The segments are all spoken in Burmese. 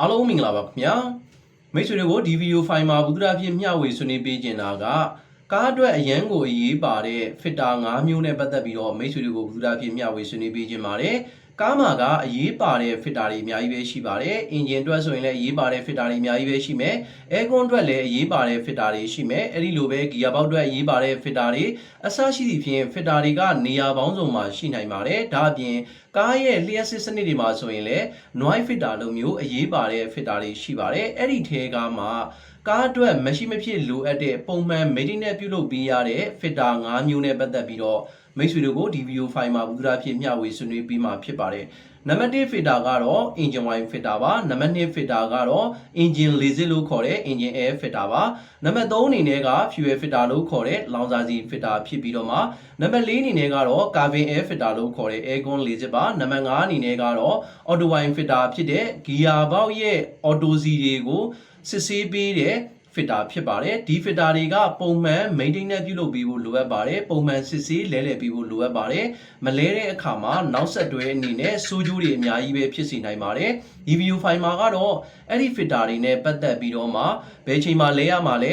အားလုံးမင်္ဂလာပါခင်ဗျာမိတ်ဆွေတွေကိုဒီဗီဒီယိုဖိုင်မှာဘုဒ္ဓအဖြစ်မျှဝေဆွေးနွေးပေးခြင်းတာကကားအတွက်အရန်ကိုအရေးပါတဲ့ fitter ၅မျိုးနဲ့ပတ်သက်ပြီးတော့မိတ်ဆွေတွေကိုဘုဒ္ဓအဖြစ်မျှဝေဆွေးနွေးပေးခြင်းပါတယ် ကားမှာကအရေးပါတဲ့ fitter တွေအများကြီးပဲရှိပါတယ်အင်ဂျင်အတွက်ဆိုရင်လည်းအရေးပါတဲ့ fitter တွေအများကြီးပဲရှိမယ် aircon အတွက်လည်းအရေးပါတဲ့ fitter တွေရှိမယ်အဲ့ဒီလိုပဲ gear box အတွက်အရေးပါတဲ့ fitter တွေအစရှိသည့်ဖြင့် fitter တွေကနေရာပေါင်းစုံမှာရှိနိုင်ပါတယ်ဒါအပြင်ကားရဲ့လျှက်စစ်စနစ်တွေမှာဆိုရင်လည်း noise fitter လိုမျိုးအရေးပါတဲ့ fitter တွေရှိပါတယ်အဲ့ဒီထဲကမှကားအတွက်မရှိမဖြစ်လိုအပ်တဲ့ပုံမှန် maintenance ပြုလုပ်ပေးရတဲ့ fitter ၅မျိုးနဲ့ပတ်သက်ပြီးတော့ မိတ်ဆွေတို့ကိုဒီဗီဒီယိုဖိုင်မှာဘုရားဖြစ်မျှဝေဆွေးနွေးပေးမှာဖြစ်ပါတယ်နံပါတ်1 fitter ကတော့ engine wine fitter ပါနံပါတ်2 fitter ကတော့ engine laser လို့ခေါ်တဲ့ engine air fitter ပါနံပါတ်3အနေနဲ့က fuel fitter လို့ခေါ်တဲ့လောင်စာဆီ fitter ဖြစ်ပြီးတော့မှနံပါတ်4အနေနဲ့ကတော့ cabin air fitter လို့ခေါ်တဲ့ aircon laser ပါနံပါတ်5အနေနဲ့ကတော့ auto wine fitter ဖြစ်တဲ့ gear box ရဲ့ auto စီတွေကိုစစ်ဆေးပေးတဲ့ fitter ဖြစ်ပါတယ်ဒီ fitter တွေကပုံမှန် maintenance ပြုလုပ်ပေးဖို့လိုအပ်ပါတယ်ပုံမှန်စစ်ဆေးလဲလှယ်ပေးဖို့လိုအပ်ပါတယ်မလဲတဲ့အခါမှာနောက်ဆက်တွဲအနေနဲ့စိုးကျိုးတွေအများကြီးပဲဖြစ်စေနိုင်ပါတယ်ဒီ video file မှာကတော့အဲ့ဒီ fitter တွေနဲ့ပတ်သက်ပြီးတော့မှဘယ်ချိန်မှာလဲရမှာလဲ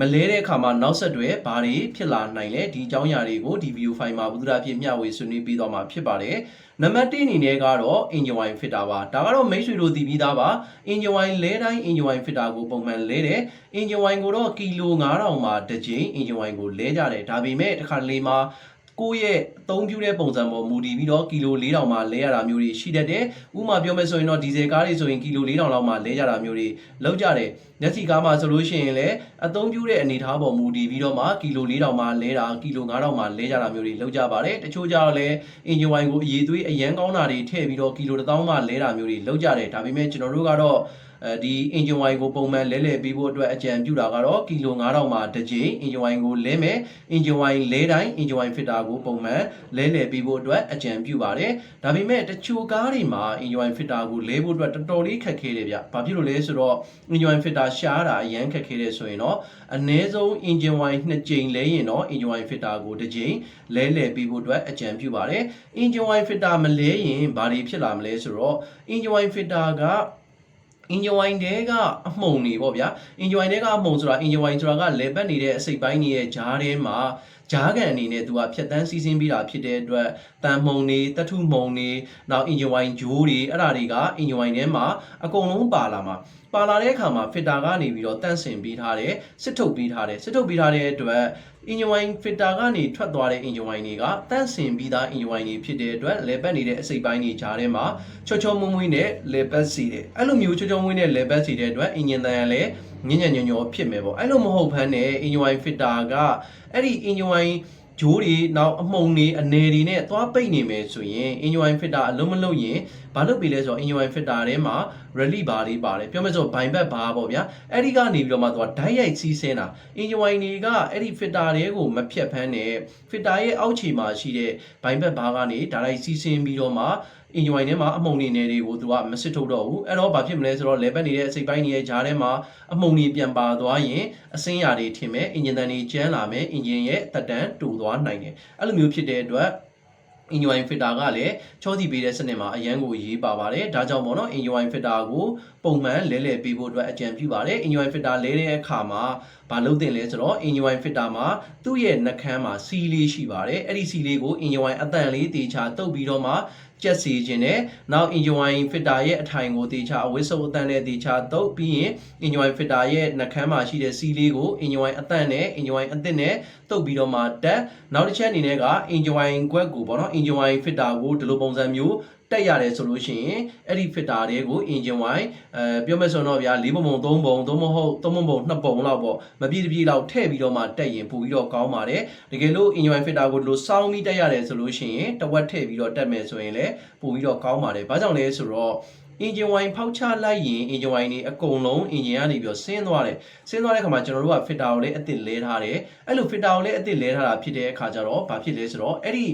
မလဲတဲ့အခါမှာနောက်ဆက်တွဲဘာတွေဖြစ်လာနိုင်လဲဒီအကြောင်းအရာတွေကိုဒီ video file မှာဘုဒ္ဓအဖြစ်မျှဝေဆွေးနွေးပေးသွားမှာဖြစ်ပါတယ်နံပါတ်1အနေနဲ့ကတော့ engine wine fitter ပါဒါကတော့မိတ်ဆွေတို့သိပြီးသားပါ engine wine လဲတိုင်း engine wine fitter ကိုပုံမှန်လဲတယ် engine wine ကိုတော့ကီလို9000မှာတစ်ကြိမ် engine wine ကိုလဲကြတယ်ဒါပေမဲ့တစ်ခါလေမှာကိုယ့်ရဲ့အသုံးပြုတဲ့ပုံစံပေါ်မူတည်ပြီးတော့ကီလို4000မှာလဲရတာမျိုးတွေရှိတတ်တယ်။ဥပမာပြောမယ်ဆိုရင်တော့ဒီဇယ်ကားတွေဆိုရင်ကီလို4000လောက်မှာလဲကြတာမျိုးတွေလောက်ကြတယ်။ မျက်စိကားမှာဆိုလို့ရှိရင်လည်းအသုံးပြုတဲ့အနေအထားပေါ်မူတည်ပြီးတော့မှကီလို4000မှာလဲတာကီလို9000မှာလဲကြတာမျိုးတွေလောက်ကြပါတယ်။တချို့ကြတော့လည်း engine wine ကိုအရေးသွေးအရန်ကောင်းတာတွေထည့်ပြီးတော့ကီလို1000မှာလဲတာမျိုးတွေလောက်ကြတယ်။ဒါပေမဲ့ကျွန်တော်တို့ကတော့အဲဒီ engine wine ကိုပုံမှန်လဲလှယ်ပြီးဖို့အတွက်အကြံပြုတာကတော့ကီလို9000မှာတစ်ကြိမ် engine wine ကိုလဲမယ် engine wine လဲတိုင်း engine wine fitter ကိုပုံမှန်လဲလှယ်ပြီးဖို့အတွက်အကြံပြုပါတယ်ဒါပေမဲ့တချို့ကားတွေမှာ engine wine fitter ကိုလဲဖို့အတွက်တော်တော်လေးခက်ခဲတယ်ဗျဘာဖြစ်လို့လဲဆိုတော့ engine wine fitter ရှားတာအရန်ခက်ခဲတယ်ဆိုရင်တော့အနည်းဆုံး engine wine နှစ်ကြိမ်လဲရင်တော့ engine wine fitter ကိုတစ်ကြိမ်လဲလှယ်ပြီးဖို့အတွက်အကြံပြုပါတယ် engine wine fitter မလဲရင်ဘာတွေဖြစ်လာမလဲဆိုတော့ engine wine fitter က engine wine တဲကအမှုန်နေပေါ့ဗျာ engine wine တဲကအမှုန်ဆိုတာ engine wine ဆိုတာကလေပတ်နေတဲ့အစိတ်ပိုင်းတွေရဲ့ဂျားထဲမှာ ဂျားကန်အနေနဲ့သူကဖြတ်တန်းစီးဆင်းပြီးတာဖြစ်တဲ့အတွက်တန်မှုန်နေတထုမှုန်နေနောက် engine wine ဂျိုးတွေအဲ့ဒါတွေက engine wine ထဲမှာအကုန်လုံးပါလာမှာပါလာတဲ့အခါမှာ fitter ကနေပြီးတော့တန့်စင်ပေးထားတယ်စစ်ထုတ်ပေးထားတယ်စစ်ထုတ်ပေးထားတဲ့အတွက် engine wine fitter ကနေထွက်သွားတဲ့ engine wine တွေကတန့်စင်ပြီးသား engine wine တွေဖြစ်တဲ့အတွက်လေပတ်နေတဲ့အစိတ်ပိုင်းတွေဂျားထဲမှာချောချောမွေ့မွေ့နဲ့လေပတ်စီတယ်အဲ့လိုမျိုးချောချောမွေ့နဲ့လေပတ်စီတဲ့အတွက် engine တန်ရလည်း ညဉ့်ညံ့ညွညောဖြစ်မယ်ပေါ့အဲ့လိုမဟုတ်ဘဲနဲ့ engine wine fitter ကအဲ့ဒီ engine wine ဂျိုးတွေနောက်အမှုံတွေအနေတွေနဲ့သွားပိတ်နေမယ်ဆိုရင် engine wine fitter အလုံးမလုံးရင်ဘာလုပ်ပြီလဲဆိုတော့ engine wine fitter ထဲမှာ rally bar လေးပါတယ်ပြောမယ်ဆိုဘိုင်ဘက်ဘာပေါ့ဗျာအဲ့ဒီကနေပြီးတော့မှသွားဓာတ်ရိုက်စီးဆင်းတာ engine wine တွေကအဲ့ဒီ fitter တွေကိုမဖြတ်ဖမ်းနဲ့ fitter ရဲ့အောက်ခြေမှာရှိတဲ့ဘိုင်ဘက်ဘာကနေဓာတ်ရိုက်စီးဆင်းပြီးတော့မှ engine wine ထဲမှာအမှုန်နေနေတွေကိုသူကမစစ်ထုတ်တော့ဘူးအဲ့တော့ဘာဖြစ်မလဲဆိုတော့ level နေတဲ့အစိပ်ပိုင်းတွေရဲ့ဂျားထဲမှာအမှုန်တွေပြန်ပါသွားရင်အစင်းရာတွေထင်မဲ့ engine တန်တွေကျန်းလာမယ် engine ရဲ့တက်တန်းတူသွားနိုင်တယ်အဲ့လိုမျိုးဖြစ်တဲ့အတွက် injoin fitter ကလည်းချောစီပေးတဲ့စနစ်မှာအရန်ကိုရေးပါပါတယ်ဒါကြောင့်ပေါ့နော် injoin fitter ကိုပုံမှန်လဲလှယ်ပေးဖို့အတွက်အကြံပြုပါတယ် injoin fitter လဲတဲ့အခါမှာ ဘာလုပ်တင်လဲဆိုတော့ injoin fitter မှာသူ့ရဲ့နှကန်းမှာစီးလေးရှိပါတယ်အဲ့ဒီစီးလေးကို injoin အတန်လေးတေချာတုပ်ပြီးတော့မှကြက်စီခြင်းနဲ့နောက် injoin fitter ရဲ့အထိုင်ကိုတေချာအဝစ်စုပ်အတန်နဲ့တေချာတုပ်ပြီးရင် injoin fitter ရဲ့နှကန်းမှာရှိတဲ့စီးလေးကို injoin အတန်နဲ့ injoin အသစ်နဲ့တုပ်ပြီးတော့မှတက်နောက်တစ်ချက်အနေနဲ့က injoin ကွက်ကိုပေါ့နော် injoin fitter ကိုဒီလိုပုံစံမျိုး တက်ရတယ်ဆိုလို့ရှိရင်အဲ့ဒီ fitter တွေကို engine wine အဲပြောမယ်ဆိုတော့ဗျာ၄ပုံပုံ၃ပုံသို့မဟုတ်၃ပုံပုံ၂ပုံလောက်ပေါ့မပြည့်တပြည့်လောက်ထည့်ပြီးတော့မှတက်ရင်ပို့ပြီးတော့ကောင်းပါတယ်တကယ်လို့ engine wine fitter ကိုဒီလိုစောင်းပြီးတက်ရတယ်ဆိုလို့ရှိရင်တဝက်ထည့်ပြီးတော့တက်မယ်ဆိုရင်လည်းပို့ပြီးတော့ကောင်းပါတယ်ဘာကြောင့်လဲဆိုတော့ engine wine ဖောက်ချလိုက်ရင် engine wine တွေအကုန်လုံး engine ကနေပြီးတော့ဆင်းသွားတယ်ဆင်းသွားတဲ့အခါမှာကျွန်တော်တို့က fitter ကိုလည်းအစ်စ်လဲထားတယ်အဲ့လို fitter ကိုလည်းအစ်စ်လဲထားတာဖြစ်တဲ့အခါကျတော့ဘာဖြစ်လဲဆိုတော့အဲ့ဒီ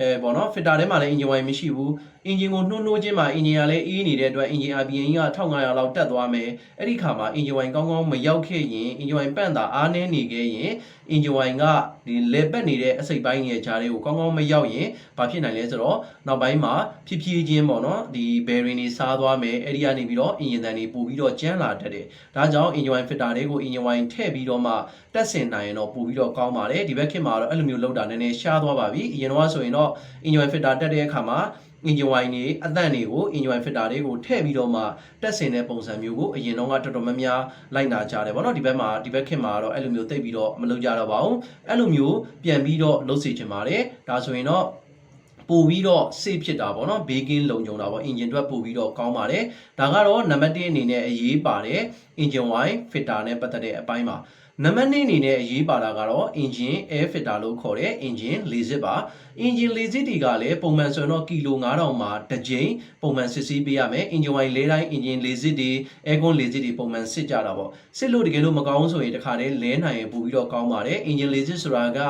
အဲပေါ့နော် fitter ထဲမှာလည်း engine wine မရှိဘူးအင်ဂျင်ကိုနှိုးနှိုးချင်းမှာအင်ဂျင်ကလည်းအေးနေတဲ့အတွက်အင်ဂျင် RPM က1500လောက်တက်သွားမယ်အဲ့ဒီခါမှာအင်ဂျင်ဝိုင်ကောင်းကောင်းမရောက်ခဲ့ရင်အင်ဂျင်ဝိုင်ပန့်တာအားနည်းနေခဲ့ရင်အင်ဂျင်ဝိုင်ကဒီလေပတ်နေတဲ့အစိတ်ပိုင်းရဲ့ဂျားလေးကိုကောင်းကောင်းမရောက်ရင်ဘာဖြစ်နိုင်လဲဆိုတော့နောက်ပိုင်းမှာဖြည်းဖြည်းချင်းပေါ့နော်ဒီ bearing တွေစားသွားမယ်အဲ့ဒီကနေပြီးတော့အင်ဂျင်တန်တွေပို့ပြီးတော့ကျန်းလာတတ်တယ်ဒါကြောင့်အင်ဂျင်ဝိုင် filter တွေကိုအင်ဂျင်ဝိုင်ထည့်ပြီးတော့မှတက်ဆင်နိုင်ရင်တော့ပို့ပြီးတော့ကောင်းပါတယ်ဒီဘက်ခေတ်မှာတော့အဲ့လိုမျိုးလောက်တာနည်းနည်းရှားသွားပါပြီအရင်တော့ဆိုရင်တော့အင်ဂျင်ဝိုင် filter တက်တဲ့အခါမှာ engine wine တွေအသန့်တွေကို engine wine filter တွေကိုထည့်ပြီးတော့မှတက်ဆင်တဲ့ပုံစံမျိုးကိုအရင်တော့ကတော်တော်များများလိုက်နာကြတယ်ဗောနော်ဒီဘက်မှာဒီဘက်ခင်မှာတော့အဲ့လိုမျိုးတိတ်ပြီးတော့မလုပ်ကြတော့ပါဘူးအဲ့လိုမျိုးပြန်ပြီးတော့လုပ်စီချင်ပါတယ်ဒါဆိုရင်တော့ပို့ပြီးတော့ safe ဖြစ်တာပေါ့နော် baking လုံခြုံတာပေါ့ engine အတွက်ပို့ပြီးတော့ကောင်းပါတယ်ဒါကတော့နံပါတ်1အနေနဲ့အရေးပါတယ် engine wine filter နဲ့ပတ်သက်တဲ့အပိုင်းပါ နံပါတ်2အနေနဲ့အရေးပါတာကတော့ engine air filter လို့ခေါ်တဲ့ engine လေစစ်ပါ engine လေစစ်တွေကလည်းပုံမှန်ဆိုရင်တော့ကီလို9000မှာတစ်ကြိမ်ပုံမှန်စစ်ဆေးပေးရမယ် engine wine လေးတိုင်း engine လေစစ်တွေ aircon လေစစ်တွေပုံမှန်စစ်ကြတာပေါ့စစ်လို့တကယ်လို့မကောင်းဆိုရင်တခါတည်းလဲနိုင်ရင်ပို့ပြီးတော့ကောင်းပါတယ် engine လေစစ်ဆိုတာက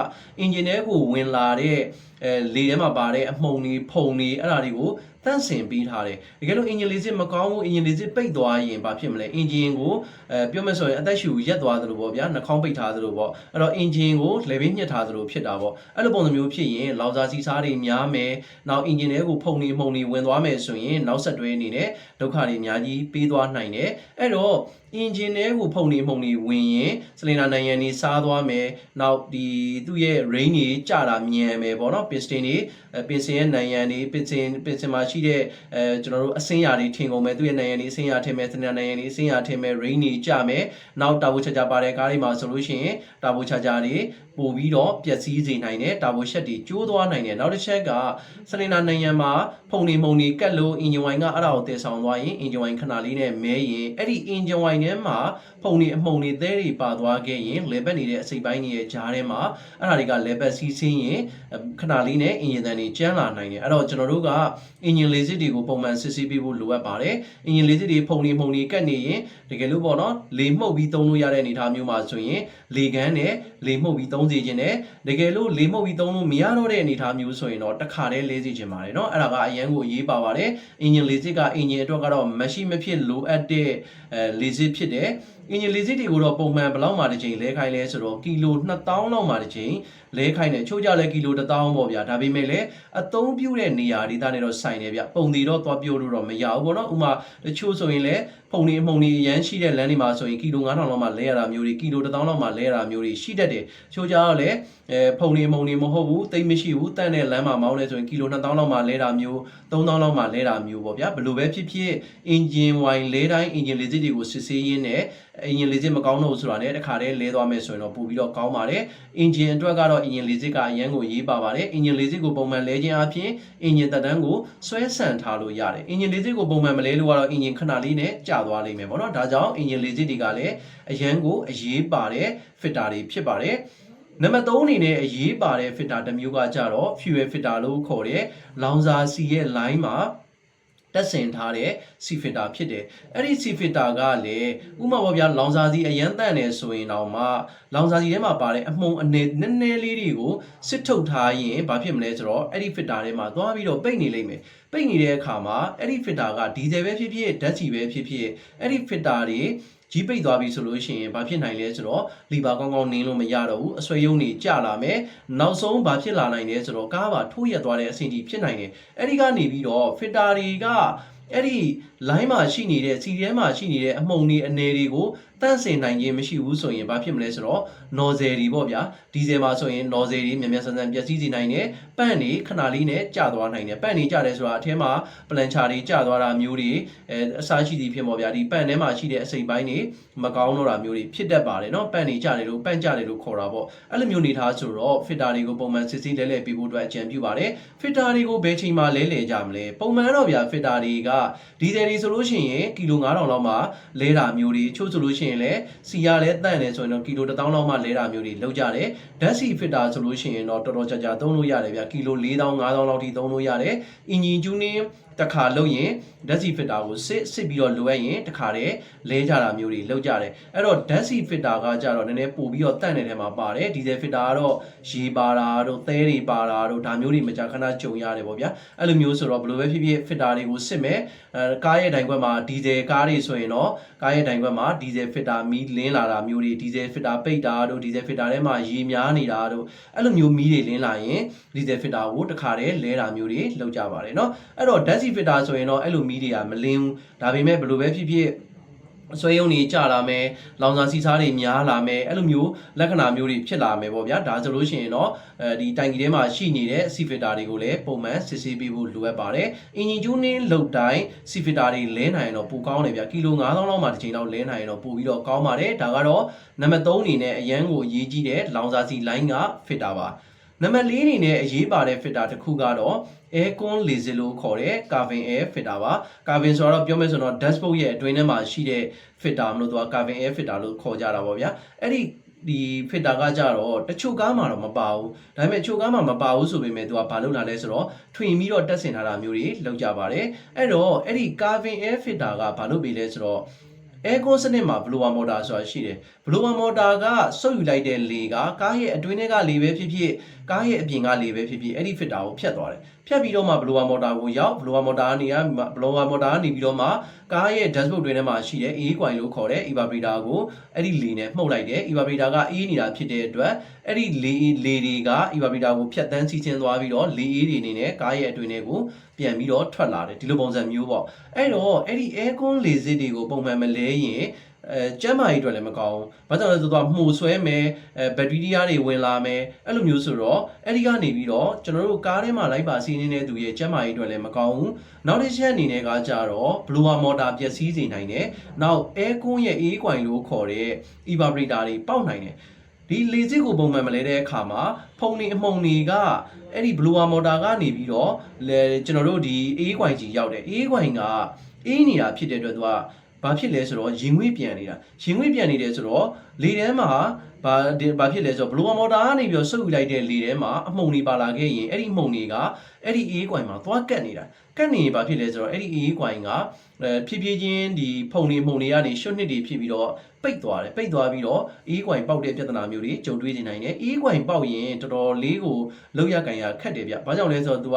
engine ထဲကိုဝင်လာတဲ့ အဲလေထဲမှာပါတဲ့အမှုန်တွေဖုန်တွေအဲ့ဒါတွေကိုတန့်စင်ပေးထားတယ်တကယ်လို့ engine လေးစစ်မကောင်းဘူး engine လေးစစ်ပိတ်သွားရင်ဘာဖြစ်မလဲ engine ကိုအဲပြောမယ်ဆိုရင်အသက်ရှူရက်သွားသလိုပေါ့ဗျာနှာခေါင်းပိတ်ထားသလိုပေါ့အဲ့တော့ engine ကို level ညှစ်ထားသလိုဖြစ်တာပေါ့အဲ့လိုပုံစံမျိုးဖြစ်ရင်လောင်စာစီစားတွေများမယ်နောက် engine တွေကိုဖုန်နေမှုန်နေဝင်သွားမယ်ဆိုရင်နောက်ဆက်တွဲအနေနဲ့ဒုက္ခတွေအများကြီးပေးသွားနိုင်တယ်အဲ့တော့ engine တွေကိုဖုန်နေမှုန်နေဝင်ရင်စလင်ဒါနိုင်ငံတွေစားသွားမယ်နောက်ဒီသူ့ရဲ့ range တွေကျတာမြန်မယ်ပေါ့နော် piston တွေအဲ piston ရဲ့နိုင်ငံတွေ piston piston မှာရှိတဲ့အဲကျွန်တော်တို့အစင်းရာတွေထင်ကုန်မယ်သူ့ရဲ့နိုင်ငံတွေအစင်းရာထင်မယ်စလင်ဒါနိုင်ငံတွေအစင်းရာထင်မယ် range တွေကျမယ်နောက်တာဘူချာချာပါတဲ့ကားတွေမှာဆိုလို့ရှိရင်တာဘူချာချာတွေပို့ပြီးတော့ပျက်စီးစေနိုင်တယ်တာဘူရှက်တွေကျိုးသွားနိုင်တယ်နောက်တစ်ချက်ကစလင်ဒါနိုင်ငံမှာဖုန်နေမှုန်နေကတ်လို့ engine wine ကအဲ့ဒါကိုတည်ဆောင်သွားရင် engine wine ခဏလေးနဲ့မဲရင်အဲ့ဒီ engine wine ထဲမှာဖုန်နေအမှုန်နေသဲတွေပါသွားခဲ့ရင်လေပတ်နေတဲ့အစိပ်ပိုင်းတွေရဲ့ကြားထဲမှာအဲ့ဒါတွေကလေပတ်စီးဆင်းရင်ခဏလေးနဲ့ engine တန်တွေကျန်းလာနိုင်တယ်အဲ့တော့ကျွန်တော်တို့က engine လေစစ်တွေကိုပုံမှန်စစ်ဆေးပေးဖို့လိုအပ်ပါတယ် engine လေစစ်တွေဖုန်နေမှုန်နေကတ်နေရင်တကယ်လို့ပေါ့နော်လေမှုတ်ပြီးသုံးလို့ရတဲ့အနေအထားမျိုးမှာဆိုရင်လေကန်းနဲ့လေမှုတ်ပြီးသုံးစီခြင်းနဲ့တကယ်လို့လေမှုတ်ပြီးသုံးလို့မရတော့တဲ့အနေအထားမျိုးဆိုရင်တော့တစ်ခါတည်းလဲစီခြင်းပါတယ်เนาะအဲ့ဒါကအရန်ကိုအရေးပါပါတယ် engine လေစစ်က engine အတွက်ကတော့မရှိမဖြစ်လိုအပ်တဲ့အဲလေစစ်ဖြစ်တယ်အင်ဂျင်လေးစစ်တွေကိုတော့ပုံမှန်ဘယ်လောက်မှတစ်ချိန်လဲခိုင်းလဲဆိုတော့ကီလို2000လောက်မှတစ်ချိန်လဲခိုင်းတယ်ချို့ကြလဲကီလို1000ပေါ့ ဗျာဒါပေမဲ့လည်းအသုံးပြုတဲ့နေရာဒေသနဲ့တော့ဆိုင်တယ်ဗျပုံသေးတော့သွားပြောလို့တော့မရဘူးပေါ့နော်ဥမာတချို့ဆိုရင်လည်းဖုန်နေအမှုန်နေအရန်ရှိတဲ့လမ်းတွေမှာဆိုရင်ကီလို9000လောက်မှလဲရတာမျိုးတွေကီလို1000လောက်မှလဲရတာမျိုးတွေရှိတတ်တယ်ချို့ကြတော့လည်းအဲဖုန်နေအမှုန်နေမဟုတ်ဘူးတိတ်မရှိဘူးတန့်တဲ့လမ်းမှာမောင်းလဲဆိုရင်ကီလို2000လောက်မှလဲတာမျိုး3000လောက်မှလဲတာမျိုးပေါ့ဗျာဘယ်လိုပဲဖြစ်ဖြစ်အင်ဂျင်ဝိုင်လဲတိုင်းအင်ဂျင်လေးစစ်တွေကိုစစ်ဆေးရင်းနဲ့အင်ဂျင်လေးစစ်မကောင်းတော့ဘူးဆိုတာနဲ့တခါတည်းလဲသွားမယ်ဆိုရင်တော့ပို့ပြီးတော့ကောင်းပါတယ်အင်ဂျင်အတွက်ကတော့အင်ဂျင်လေးစစ်ကအရန်ကိုရေးပါပါတယ်အင်ဂျင်လေးစစ်ကိုပုံမှန်လဲခြင်းအပြင်အင်ဂျင်တက်တန်းကိုဆွဲဆန့်ထားလို့ရတယ်အင်ဂျင်လေးစစ်ကိုပုံမှန်မလဲလို့ကတော့အင်ဂျင်ခဏလေးနဲ့ကျသွားလိမ့်မယ်ပေါ့နော်ဒါကြောင့်အင်ဂျင်လေးစစ်တွေကလည်းအရန်ကိုအရေးပါတဲ့ filter တွေဖြစ်ပါတယ်နံပါတ်3အနေနဲ့အရေးပါတဲ့ filter တစ်မျိုးကကြတော့ fuel filter လို့ခေါ်တဲ့လောင်စာဆီရဲ့ line မှာ တက်ဆင်ထားတဲ့ C filter ဖြစ်တယ်အဲ့ဒီ C filter ကလည်းဥပမာပေါ့ဗျာလောင်စာဆီအရန်တန့်နေဆိုရင်တော့မှလောင်စာဆီထဲမှာပါတဲ့အမှုန်အနေနည်းနည်းလေးတွေကိုစစ်ထုတ်ထားရင်ဘာဖြစ်မလဲဆိုတော့အဲ့ဒီ filter ထဲမှာသွားပြီးတော့ပိတ်နေလိမ့်မယ်ပိတ်နေတဲ့အခါမှာအဲ့ဒီ filter ကဒီဇယ်ပဲဖြစ်ဖြစ်ဓာတ်ဆီပဲဖြစ်ဖြစ်အဲ့ဒီ filter တွေ ကြီးပိတ်သွားပြီဆိုလို့ရှိရင်ဘာဖြစ်နိုင်လဲဆိုတော့လီဘာကောင်းကောင်းနင်းလို့မရတော့ဘူးအဆွေယုံတွေကျလာမယ်နောက်ဆုံးဘာဖြစ်လာနိုင်လဲဆိုတော့ကားပါထိုးရက်သွားတဲ့အဆင့်ကြီးဖြစ်နိုင်တယ်အဲ့ဒီကနေပြီးတော့ filter တွေကအဲ့ဒီ line မှာရှိနေတဲ့စီထဲမှာရှိနေတဲ့အမှုန်တွေအနေတွေကိုတန့်စင်နိုင်ခြင်းမရှိဘူးဆိုရင်ဘာဖြစ်မလဲဆိုတော့ nozzle တွေပေါ့ဗျာဒီဇယ်မှာဆိုရင် nozzle တွေမြန်မြန်ဆန်ဆန်ပျက်စီးစေနိုင်တယ်ပန့်တွေခဏလေးနဲ့ကျသွားနိုင်တယ်ပန့်တွေကျတယ်ဆိုတာအထဲမှာ plancher တွေကျသွားတာမျိုးတွေအဲအစားရှိသည်ဖြစ်ပေါ့ဗျာဒီပန့်ထဲမှာရှိတဲ့အစိပ်ပိုင်းတွေမကောင်းတော့တာမျိုးတွေဖြစ်တတ်ပါတယ်เนาะပန့်တွေကျတယ်လို့ပန့်ကျတယ်လို့ခေါ်တာပေါ့အဲ့လိုမျိုးနေထားဆိုတော့ filter တွေကိုပုံမှန်စစ်ဆေးလဲလဲပြဖို့အတွက်အကြံပြုပါတယ် filter တွေကိုဘယ်ချိန်မှလဲလဲကြမလဲပုံမှန်တော့ဗျာ filter တွေကဒီဇယ်တွေဆိုလို့ရှိရင်ကီလို9000လောက်မှလဲတာမျိုးတွေချို့ဆိုလို့ရှိရင် ရင်လည်းစီရလဲတန့်တယ်ဆိုရင်တော့ကီလို1000လောက်မှလဲတာမျိုးတွေလောက်ကြတယ်ဓာတ်ဆီ filter ဆိုလို့ရှိရင်တော့တော်တော်ကြာကြာသုံးလို့ရတယ်ဗျာကီလို4000 5000လောက်ထိသုံးလို့ရတယ်အင်ဂျင်ကျူးနင်း တစ်ခါလုပ်ရင်ဓာတ်ဆီဖစ်တာကိုစစ်စစ်ပြီးတော့လိုအပ်ရင်တစ်ခါတည်းလဲကြတာမျိုးတွေလုပ်ကြတယ်အဲ့တော့ဓာတ်ဆီဖစ်တာကကြတော့နည်းနည်းပို့ပြီးတော့တန့်နေတဲ့မှာပါတယ်ဒီဇယ်ဖစ်တာကတော့ရေပါတာတို့သဲတွေပါတာတို့ဒါမျိုးတွေမကြာခဏကြုံရတယ်ပေါ့ဗျာအဲ့လိုမျိုးဆိုတော့ဘယ်လိုပဲဖြစ်ဖြစ်ဖစ်တာတွေကိုစစ်မယ်အဲကားရဲ့တိုင်ခွက်မှာဒီဇယ်ကားတွေဆိုရင်တော့ကားရဲ့တိုင်ခွက်မှာဒီဇယ်ဖစ်တာမီးလင်းလာတာမျိုးတွေဒီဇယ်ဖစ်တာပိတ်တာတို့ဒီဇယ်ဖစ်တာထဲမှာရေများနေတာတို့အဲ့လိုမျိုးမီးတွေလင်းလာရင်ဒီဇယ်ဖစ်တာကိုတစ်ခါတည်းလဲတာမျိုးတွေလုပ်ကြပါတယ်เนาะအဲ့တော့ဓာတ်ဆီ ဖစ်တာဆိုရင်တော့အဲ့လိုမီးတွေကမလင်းဘူးဒါပေမဲ့ဘယ်လိုပဲဖြစ်ဖြစ်ဆွဲယုံတွေကြလာမယ်လောင်စာစီစားတွေများလာမယ်အဲ့လိုမျိုးလက္ခဏာမျိုးတွေဖြစ်လာမယ်ပေါ့ဗျာဒါဆိုလို့ရှိရင်တော့အဲဒီတိုင်ကြီးထဲမှာရှိနေတဲ့စီဖစ်တာတွေကိုလည်းပုံမှန်စစ်ဆေးပေးဖို့လိုအပ်ပါတယ်အင်ဂျင်ကျူးနင်းလုတ်တိုင်းစီဖစ်တာတွေလဲနိုင်ရင်တော့ပိုကောင်းတယ်ဗျာကီလို9000လောက်မှတစ်ချိန်လောက်လဲနိုင်ရင်တော့ပိုပြီးတော့ကောင်းပါတယ်ဒါကတော့နံပါတ်3အနေနဲ့အရန်ကိုအရေးကြီးတဲ့လောင်စာစီလိုင်းကဖစ်တာပါ နံပါတ်4အနေနဲ့အရေးပါတဲ့ filter တစ်ခုကတော့ aircon laser လို့ခေါ်တဲ့ carbon air filter ပါ carbon ဆိုတော့ပြောမယ်ဆိုတော့ dashboard ရဲ့အတွင်းထဲမှာရှိတဲ့ filter မလို့သူက carbon air filter လို့ခေါ်ကြတာပေါ့ဗျာအဲ့ဒီဒီ filter ကကြတော့တချို့ကားမှာတော့မပါဘူးဒါပေမဲ့တချို့ကားမှာမပါဘူးဆိုပေမဲ့သူကဘာလုပ်လာလဲဆိုတော့ထွင်ပြီးတော့တက်ဆင်ထားတာမျိုးတွေလုပ်ကြပါတယ်အဲ့တော့အဲ့ဒီ carbon air filter ကဘာလုပ်ပေးလဲဆိုတော့ aircon စနစ်မှာ blower motor ဆိုတာရှိတယ် blower motor ကစုပ်ယူလိုက်တဲ့လေကကားရဲ့အတွင်းထဲကလေပဲဖြစ်ဖြစ် ကားရဲ့အပြင်ကလေပဲဖြစ်ဖြစ်အဲ့ဒီ filter ကိုဖြတ်သွားတယ်ဖြတ်ပြီးတော့မှ blower motor ကိုရောက် blower motor ကနေက blower motor ကနေပြီးတော့မှကားရဲ့ dashboard တွင်ထဲမှာရှိတဲ့ air coil လို့ခေါ်တဲ့ evaporator ကိုအဲ့ဒီလေနဲ့မှုတ်လိုက်တယ် evaporator ကအေးနေတာဖြစ်တဲ့အတွက်အဲ့ဒီလေလေတွေက evaporator ကိုဖြတ်တန်းစီးချင်းသွားပြီးတော့လေအေးတွေအနေနဲ့ကားရဲ့အတွင်းထဲကိုပြန်ပြီးတော့ထွက်လာတယ်ဒီလိုပုံစံမျိုးပေါ့အဲ့တော့အဲ့ဒီ aircon လေစစ်တွေကိုပုံမှန်မလဲရင် အဲကျမ်းမာရေးအတွက်လည်းမကောင်းဘူး။ဘာကြောင့်လဲဆိုတော့မှုဆွဲမယ်အဲဘက်တီးရီးယားတွေဝင်လာမယ်အဲ့လိုမျိုးဆိုတော့အဲ့ဒီကနေပြီးတော့ကျွန်တော်တို့ကားထဲမှာလိုက်ပါစီးနေတဲ့သူရဲ့ကျမ်းမာရေးအတွက်လည်းမကောင်းဘူး။နောက်တစ်ချက်အနေနဲ့ကကြတော့ blower motor ပျက်စီးစေနိုင်တယ်။နောက် aircon ရဲ့အေးကွိုင်လို့ခေါ်တဲ့ evaporator တွေပေါက်နိုင်တယ်။ဒီလေစစ်ကိုပုံမှန်မလဲတဲ့အခါမှာဖုံနေအမှုံတွေကအဲ့ဒီ blower motor ကနေပြီးတော့လေကျွန်တော်တို့ဒီအေးကွိုင်ကြီးရောက်တယ်အေးကွိုင်ကအေးနေတာဖြစ်တဲ့အတွက်သူက ဘာဖြစ်လဲဆိုတော့ရင်ငွေ့ပြန်နေတာရင်ငွေ့ပြန်နေတယ်ဆိုတော့လေထဲမှာဘာဒီဘာဖြစ်လဲဆိုတော့ blower motor ကနေပြီးတော့စုပ်ယူလိုက်တဲ့လေထဲမှာအမှုန်တွေပါလာခဲ့ရင်အဲ့ဒီအမှုန်တွေကအဲ့ဒီအေးကွိုင်မှာသွားကတ်နေတာကတ်နေရင်ဘာဖြစ်လဲဆိုတော့အဲ့ဒီအေးကွိုင်ကအဲဖြည်းဖြည်းချင်းဒီဖုန်တွေမှုန်တွေကနေရှွတ်နှစ်တွေဖြစ်ပြီးတော့ပိတ်သွားတယ်ပိတ်သွားပြီးတော့အေးကွိုင်ပေါက်တဲ့ပြဿနာမျိုးတွေကြုံတွေ့နေနိုင်တယ်အေးကွိုင်ပေါက်ရင်တော်တော်လေးကိုလောက်ရကန်ရခက်တယ်ဗျဘာကြောင့်လဲဆိုတော့ तू က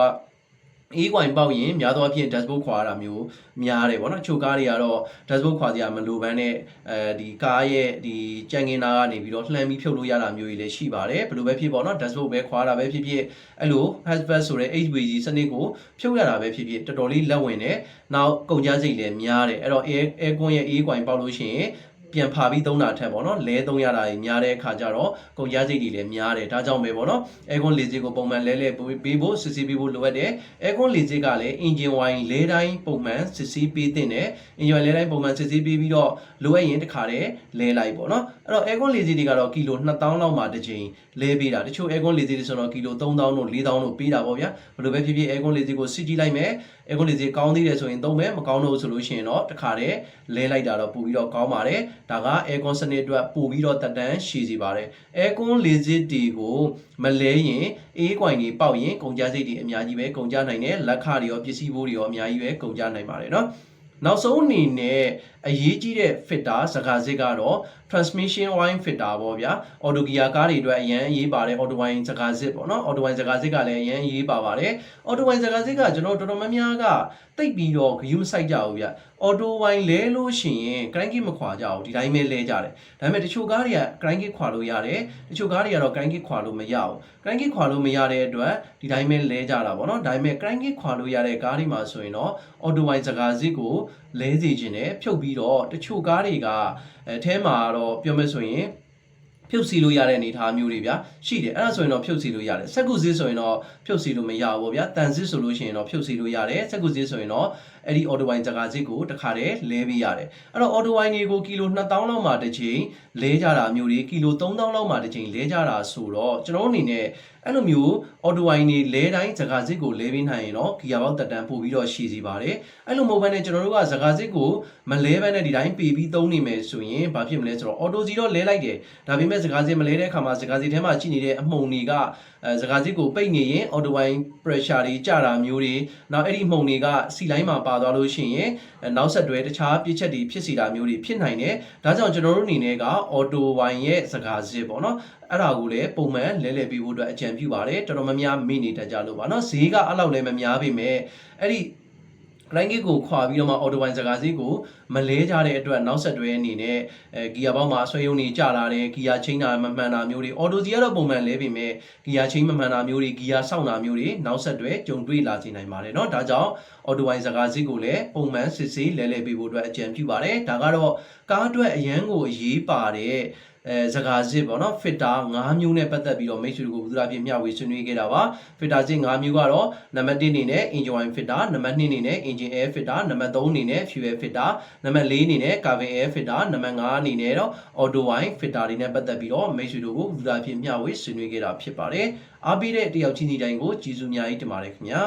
အေးကွိုင်ပေါက်ရင်များသောအားဖြင့် dashboard ခွာတာမျိုးများတယ်ဗောနော်ချိုကားတွေကတော့ dashboard ခွာစရာမလိုဘဲနဲ့အဲဒီကားရဲ့ဒီကြံငင်နာကနေပြီးတော့လှမ်းပြီးဖြုတ်လို့ရတာမျိုးတွေလည်းရှိပါတယ်ဘယ်လိုပဲဖြစ်ဗောနော် dashboard ပဲခွာတာပဲဖြစ်ဖြစ်အဲ့လို hatchback ဆိုတဲ့ HVG စနစ်ကိုဖြုတ်ရတာပဲဖြစ်ဖြစ်တော်တော်လေးလက်ဝင်တယ်နောက်ကုန်ကြစိတ်လည်းများတယ်အဲ့တော့ air aircon ရဲ့အေးကွိုင်ပေါက်လို့ရှိရင် ပြန်ဖာပြီးသုံးတာထက်ပေါ့နော်လဲသုံးရတာကြီးများတဲ့အခါကျတော့ကုန်ကြစိတ်တွေလည်းများတယ်ဒါကြောင့်ပဲပေါ့နော် aircon လေစစ်ကိုပုံမှန်လဲလဲပေးဖို့စစ်ဆေးပေးဖို့လိုအပ်တယ် aircon လေစစ်ကလည်း engine wine လဲတိုင်းပုံမှန်စစ်ဆေးပေးတဲ့နဲ့ engine wine လဲတိုင်းပုံမှန်စစ်ဆေးပေးပြီးတော့လိုအပ်ရင်တစ်ခါတည်းလဲလိုက်ပေါ့နော်အဲ့တော့ aircon လေစစ်တွေကတော့ကီလို2000လောက်မှတစ်ချိန်လဲပေးတာတချို့ aircon လေစစ်တွေဆိုတော့ကီလို3000တို့4000တို့ပေးတာပေါ့ဗျာဘယ်လိုပဲဖြစ်ဖြစ် aircon လေစစ်ကိုစစ်ကြည့်လိုက်မယ် aircon လေစစ်ကောင်းသေးတယ်ဆိုရင်သုံးမယ်မကောင်းတော့ဆိုလို့ရှိရင်တော့တစ်ခါတည်းလဲလိုက်တာတော့ပို့ပြီးတော့ကောင်းပါတယ် ဒါက aircon စနစ်အတွက်ပို့ပြီးတော့တက်တန်းရှည်စီပါတယ် aircon လေစစ်တွေကိုမလဲရင်အေးကွိုင်တွေပေါက်ရင်ကုန်ကြစိတ်တွေအများကြီးပဲကုန်ကြနိုင်တယ်လက်ခတွေရောပစ္စည်းဘိုးတွေရောအများကြီးပဲကုန်ကြနိုင်ပါတယ်เนาะနောက်ဆုံးအနေနဲ့အရေးကြီးတဲ့ fitter စကားစစ်ကတော့ transmission wine fitter ပေါ့ဗျာ auto gear ကားတွေအတွက်အရင်အရေးပါတယ် auto wine စကားစစ်ပေါ့နော် auto wine စကားစစ်ကလည်းအရင်အရေးပါပါတယ် auto wine စကားစစ်ကကျွန်တော်တော်တော်များများကတိတ်ပြီးတော့ဂယုမဆိုင်ကြဘူးဗျ auto wine လဲလို့ရှိရင် cranky မခွာကြဘူးဒီတိုင်းပဲလဲကြတယ်ဒါပေမဲ့တချို့ကားတွေက cranky ခွာလို့ရတယ်တချို့ကားတွေကတော့ cranky ခွာလို့မရဘူး cranky ခွာလို့မရတဲ့အတွက်ဒီတိုင်းပဲလဲကြတာပေါ့နော်ဒါပေမဲ့ cranky ခွာလို့ရတဲ့ကားတွေမှာဆိုရင်တော့ auto wine စကားစစ်ကိုလဲစီခြင်းနဲ့ဖြုတ်ပြီးတော့တချို့ကားတွေကအဲအဲမှာတော့ပြောမယ်ဆိုရင်ဖြုတ်စီလို့ရတဲ့အနေအထားမျိုးတွေဗျာရှိတယ်အဲ့ဒါဆိုရင်တော့ဖြုတ်စီလို့ရတယ်စက်ကုစစ်ဆိုရင်တော့ဖြုတ်စီလို့မရဘူးဗျာတန်စစ်ဆိုလို့ရှိရင်တော့ဖြုတ်စီလို့ရတယ်စက်ကုစစ်ဆိုရင်တော့အဲ့ဒီ auto wine ဇကာစစ်ကိုတခါတည်းလဲပေးရတယ်အဲ့တော့ auto wine တွေကိုကီလို2000လောက်မှတစ်ချိန်လဲကြတာမျိုးတွေကီလို3000လောက်မှတစ်ချိန်လဲကြတာဆိုတော့ကျွန်တော်အနေနဲ့အဲ့လိုမျိုး auto wine တွေလဲတိုင်းဇကာစစ်ကိုလဲပေးနိုင်ရင်တော့ဂီယာဘောက်တက်တန်ပို့ပြီးတော့ရှည်စီပါတယ်အဲ့လိုမဟုတ်ဘဲနဲ့ကျွန်တော်တို့ကဇကာစစ်ကိုမလဲဘဲနဲ့ဒီတိုင်းပေပြီးသုံးနေမယ်ဆိုရင်ဘာဖြစ်မလဲဆိုတော့ auto စီတော့လဲလိုက်တယ်ဒါပေမဲ့ဇကာစစ်မလဲတဲ့အခါမှာဇကာစစ်ထဲမှာရှိနေတဲ့အမှုန်တွေက အဲစကားစစ်ကိုပိတ်နေရင် auto wine pressure တွေကျတာမျိုးတွေနောက်အဲ့ဒီမှုန်တွေကစီလိုင်းမှာပါသွားလို့ရှိရင်အဲနောက်ဆက်တွဲတခြားပြစ်ချက်တွေဖြစ်စီတာမျိုးတွေဖြစ်နိုင်တယ်ဒါကြောင့်ကျွန်တော်တို့အနေနဲ့က auto wine ရဲ့စကားစစ်ပေါ့နော်အဲ့ဒါကိုလည်းပုံမှန်လဲလှယ်ပေးဖို့အတွက်အကြံပြုပါတယ်တော်တော်များများမိနေတတ်ကြလို့ပါနော်ဈေးကအဲ့လောက်လည်းမများပေမဲ့အဲ့ဒီ client kit ကိုခွာပြီးတော့မှ auto wine စကားစီးကိုမလဲကြတဲ့အတွက်နောက်ဆက်တွဲအနေနဲ့အဲဂီယာဘောက်မှာဆွဲယုံနေကြလာတယ်ဂီယာချင်းတာမမှန်တာမျိုးတွေ auto စီကတော့ပုံမှန်လဲပေမဲ့ဂီယာချင်းမမှန်တာမျိုးတွေဂီယာစောင့်တာမျိုးတွေနောက်ဆက်တွဲကြုံတွေ့လာစေနိုင်ပါတယ်เนาะဒါကြောင့် auto wine စကားစီးကိုလည်းပုံမှန်စစ်ဆေးလဲလှယ်ပေးဖို့အတွက်အကြံပြုပါတယ်ဒါကတော့ကားအတွက်အရန်ကိုအရေးပါတဲ့ အဲစကားစစ်ပေါ့နော် fitter ၅မျိုးနဲ့ပတ်သက်ပြီးတော့မိတ်ဆွေတို့ကိုဘုရားပြည့်မျှဝေဆွေးနွေးခဲ့တာပါ fitter စစ်၅မျိုးကတော့နံပါတ်1အနေနဲ့ engine oil fitter နံပါတ်2အနေနဲ့ engine air fitter နံပါတ်3အနေနဲ့ fuel fitter နံပါတ်4အနေနဲ့ cabin air fitter နံပါတ်5အနေနဲ့တော့ auto wine fitter တွေနဲ့ပတ်သက်ပြီးတော့မိတ်ဆွေတို့ကိုဘုရားပြည့်မျှဝေဆွေးနွေးခဲ့တာဖြစ်ပါတယ်အားပေးတဲ့တယောက်ချင်းစီတိုင်းကိုကျေးဇူးအများကြီးတင်ပါတယ်ခင်ဗျာ